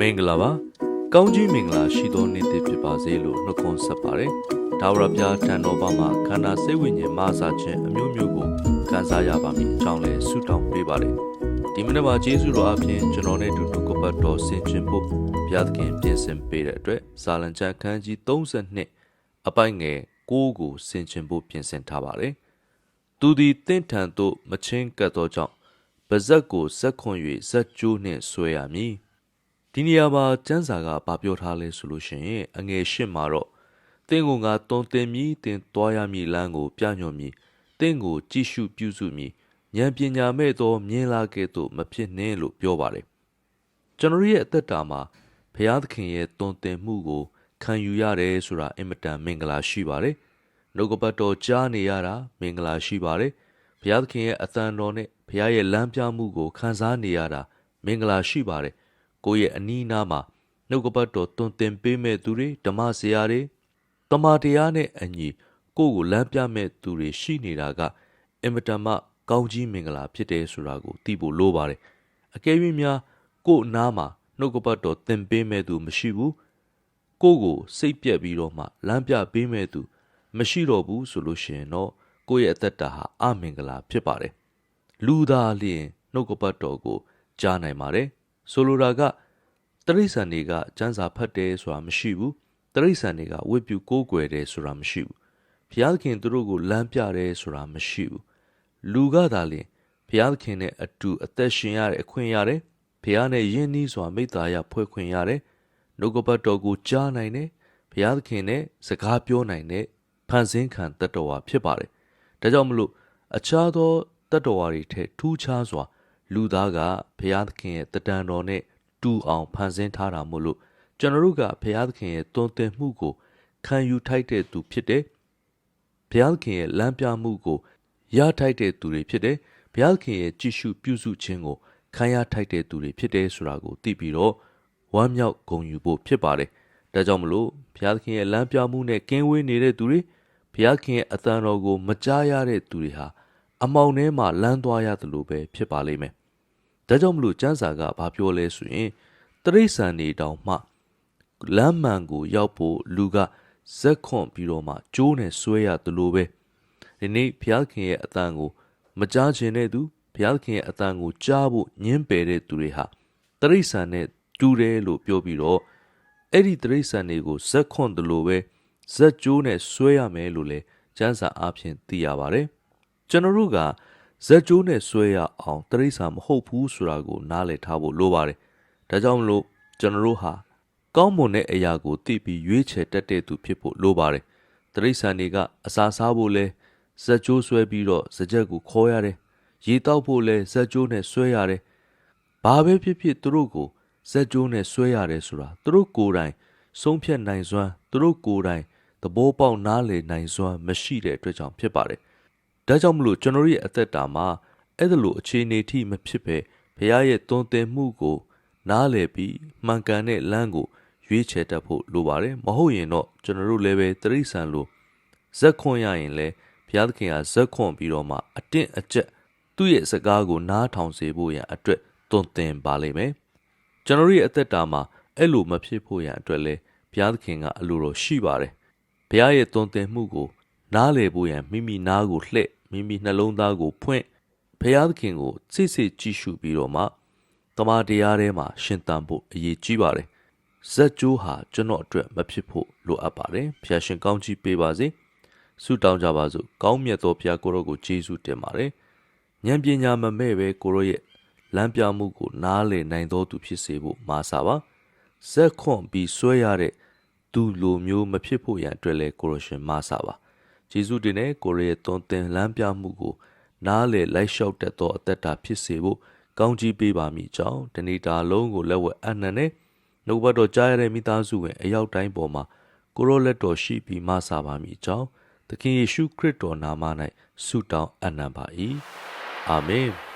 မင်္ဂလာပါကောင်းကြီးမင်္ဂလာရှိသောနေ့တစ်ဖြစ်ပါစေလို့နှုတ်ခွန်းဆက်ပါတယ်ဒါဝရပြားတန်တော်ဘာမှာခန္ဓာစိတ်ဝိညာဉ်မဆာခြင်းအမျိုးမျိုးကိုခံစားရပါမည်အကြောင်းလဲဆုတောင်းပေးပါတယ်ဒီမနေ့မှာယေရှုတော်အပြင်ကျွန်တော်နဲ့အတူနှုတ်ကပတ်တော်ဆင်ခြင်ဖို့ဘုရားသခင်ပြင်ဆင်ပေးတဲ့အတွက်ဇာလံကျမ်းခန်းကြီး32အပိုင်ငယ်6ကိုဆင်ခြင်ဖို့ပြင်ဆင်ထားပါတယ်သူသည်တင့်ထန်သို့မချင်းကပ်သောကြောင့်ပါဇက်ကိုဇက်ခွန်၍ဇက်ကျိုးနှင့်ဆွဲရမည် ဒီနေရာမှာကျမ်းစာကဗာပြောထားလဲဆိုလို့ရှိရင် အငယ်ရှစ်မှာတော့တင်းကိုငါတုံတင်မည်တင်သွားရမည်လမ်းကို ပြညွှန်မည်တင်းကိုကြည့်ရှုပြုစုမည်ဉာဏ်ပညာမဲ့သောမြင်လာကဲ့သို့မဖြစ်နှင်းလို့ပြောပါတယ်ကျွန်တော်ရဲ့အသက်တာမှာဘုရားသခင်ရဲ့တုံတင်မှုကိုခံယူရတယ်ဆိုတာအင်မတန်မင်္ဂလာရှိပါတယ်နှုတ်ကပတ်တော်ကြားနေရတာမင်္ဂလာရှိပါတယ်ဘုရားသခင်ရဲ့အသံတော်နဲ့ဘုရားရဲ့လမ်းပြမှုကိုခံစားနေရတာမင်္ဂလာရှိပါတယ် ကိုယ့်ရဲ့အနီးအနားမှာနှုတ်ကပတ်တော်တွင်တင်ပေးမဲ့သူတွေဓမ္မဆရာတွေတမန်တရားနဲ့အညီကိုယ့်ကိုလမ်းပြမဲ့သူတွေရှိနေတာကအင်မတန်မှကောင်းကြီးမင်္ဂလာဖြစ်တယ်ဆိုတာကိုသိဖို့လိုပါတယ်အကယ်၍များကိုယ့်အနားမှာနှုတ်ကပတ်တော်သင်ပေးမဲ့သူမရှိဘူးကိုယ့်ကိုစိတ်ပြက်ပြီးတော့မှလမ်းပြပေးမဲ့သူမရှိတော့ဘူးဆိုလို့ရှိရင်တော့ကိုယ့်ရဲ့အသက်တာဟာအမင်္ဂလာဖြစ်ပါတယ်လူသားလျင်နှုတ်ကပတ်တော်ကိုကြားနိုင်ပါတယ် ဆိုလိုတာကတရိษံတွေကစံစာဖတ်တယ်ဆိုတာမရှိဘူးတရိษံတွေကဝိပုကိုးကွယ်တယ်ဆိုတာမရှိဘူးဘုရားသခင်သူတို့ကိုလမ်းပြတယ်ဆိုတာမရှိဘူးလူကသာလျင်ဘုရားသခင်နဲ့အတူအသက်ရှင်ရတဲ့အခွင့်ရတယ်ဘုရားနဲ့ယဉ်နီးစွာမိသားရဖွဲ့ခွင့်ရတယ်နှုတ်ကပတ်တော်ကိုကြားနိုင်တယ်ဘုရားသခင်နဲ့စကားပြောနိုင်တဲ့ဖန်ဆင်းခံတတ္တဝါဖြစ်ပါတယ်ဒါကြောင့်မလို့အခြားသောတတ္တဝါတွေထက်ထူးခြားစွာ လူသားကဘုရားသခင်ရဲ့တတန်တော်နဲ့တူအောင်ဖန်ဆင်းထားတာမို့လို့ကျွန်တော်တို့ကဘုရားသခင်ရဲ့တွင်တင်မှုကိုခံယူထိုက်တဲ့သူဖြစ်တယ်ဘုရားသခင်ရဲ့လမ်းပြမှုကိုရထိုက်တဲ့သူတွေဖြစ်တယ်ဘုရားသခင်ရဲ့ကြည်ရှုပြုစုခြင်းကိုခံရထိုက်တဲ့သူတွေဖြစ်တယ်ဆိုတာကိုသိပြီးတော့ဝမ်းမြောက်ဂုဏ်ယူဖို့ဖြစ်ပါတယ်ဒါကြောင့်မလို့ဘုရားသခင်ရဲ့လမ်းပြမှုနဲ့ကင်းဝေးနေတဲ့သူတွေဘုရားခင်ရဲ့အသံတော်ကို မကြားရတဲ့သူတွေဟာအမောင်ထဲမှာလမ်းသွားရတယ်လို့ပဲဖြစ်ပါလိမ့်မယ်။ ဒါကြောင့်မလို့ကျမ်းစာကဘာပြောလဲဆိုရင်တရိษံနေတောင်မှလမ်းမှန်ကိုရောက်ဖို့လူကဇက်ခွန်ပြီးတော့မှကျိုးနဲ့ဆွဲရတယ်လို့ပဲဒီနေ့ဘုရားခင်ရဲ့အသံကိုမကြားခြင်းတဲ့သူဘုရားခင်ရဲ့အသံကိုကြားဖို့ညှင်းပယ်တဲ့သူတွေဟာတရိษံနဲ့တူတယ်လို့ပြောပြီးတော့အဲ့ဒီတရိษံတွေကိုဇက်ခွန်တယ်လို့ပဲဇက်ကျိုးနဲ့ဆွဲရမယ်လို့လဲကျမ်းစာအားဖြင့်သိရပါတယ်ကျွန်တော်တို့က ဇက်ကျိုးနဲ့ဆွဲရအောင်တရိษံမဟုတ်ဘူးဆိုတာကိုနားလည်ထားဖို့လိုပါတယ်ဒါကြောင့်မလို့ကျွန်တော်တို့ဟာကောင်းမွန်တဲ့အရာကိုသိပြီးရွေးချယ်တတ်တဲ့သူဖြစ်ဖို့လိုပါတယ်တရိษံတွေကအစာစားဖို့လဲဇက်ကျိုးဆွဲပြီးတော့ဇကြက်ကိုခေါ်ရတယ်ရေတောက်ဖို့လဲဇက်ကျိုးနဲ့ဆွဲရတယ်ဘာပဲဖြစ်ဖြစ်သူတို့ကိုဇက်ကျိုးနဲ့ဆွဲရတယ်ဆိုတာသူတို့ကိုယ်တိုင်ဆုံးဖြတ်နိုင်စွမ်းသူတို့ကိုယ်တိုင်သဘောပေါက်နားလည်နိုင်စွမ်းမရှိတဲ့အတွက်ကြောင့်ဖြစ်ပါတယ်။ ဒါကြောင့်မလို့ကျွန်တော်ရဲ့အသက်တာမှာအဲ့ဒါလိုအခြေအနေထိမဖြစ်ပဲဘုရားရဲ့သွန်သင်မှုကို နားလည်ပြီးမှန်ကန်တဲ့လမ်းကိုရွေးချယ်တတ်ဖို့လိုပါတယ်။မဟုတ်ရင်တော့ကျွန်တော်တို့လည်းပဲတရိษံလိုဇက်ခွန်ရရင်လည်းဘုရားသခင်ကဇက်ခွန်ပြီးတော့မှအတင့်အကျက်သူ့ရဲ့စကားကိုနားထောင်စေဖို့ရန်အတွက်သွန်သင်ပါလိမ့်မယ်။ကျွန်တော်ရဲ့အသက်တာမှာအဲ့လိုမဖြစ်ဖို့ရန်အတွက်လဲဘုရားသခင်ကအလိုတော်ရှိပါတယ်။ဘုရားရဲ့သွန်သင်မှုကို နားလည်ဖို့ရန်မိမိနားကိုလှည့်မိမိနှလုံးသားကိုဖွင့်ဘုရားသခင်ကိုစိတ်စိတ်ကြည့်ရှုပြီးတော့မှတမန်တရားထဲမှာရှင်သန်ဖို့အရေးကြီးပါတယ်။ဇက်ကျိုးဟာကျွန်တော်အတွက်မဖြစ်ဖို့လိုအပ်ပါတယ်။ဘုရားရှင်ကောင်းချီးပေးပါစေ။ဆုတောင်းကြပါစို့။ကောင်းမြတ်သောဘုရားကိုရောကိုကျေးဇူးတင်ပါတယ်။ဉာဏ်ပညာမမဲ့ပဲကိုရောရဲ့လမ်းပြမှုကိုနားလည်နိုင်သောသူဖြစ်စေဖို့မာစာပါ။ဇက်ခွန်ပြီးဆွဲရတဲ့သူလိုမျိုးမဖြစ်ဖို့ရန်အတွက်လဲကိုရရှင်မာစာပါ ဂျေစုတင်တဲ့ကိုရရဲ့သွန်သင်လမ်းပြမှုကို နားလေလိုက်လျှောက်တတ်သောအသက်တာဖြစ်စေဖို့ကောင်းကြီးပေးပါမိကြောင်းတဏီတာလုံးကိုလက်ဝဲအနှံနဲ့နှုတ်ဘတ်တော်ကြားရတဲ့မိသားစုဝင်အရောက်တိုင်းပေါ်မှာကိုရောလက်တော်ရှိပြီးမဆာပါမိကြောင်းသခင်ယေရှုခရစ်တော်နာမ၌ဆုတောင်းအနံပါ၏အာမင်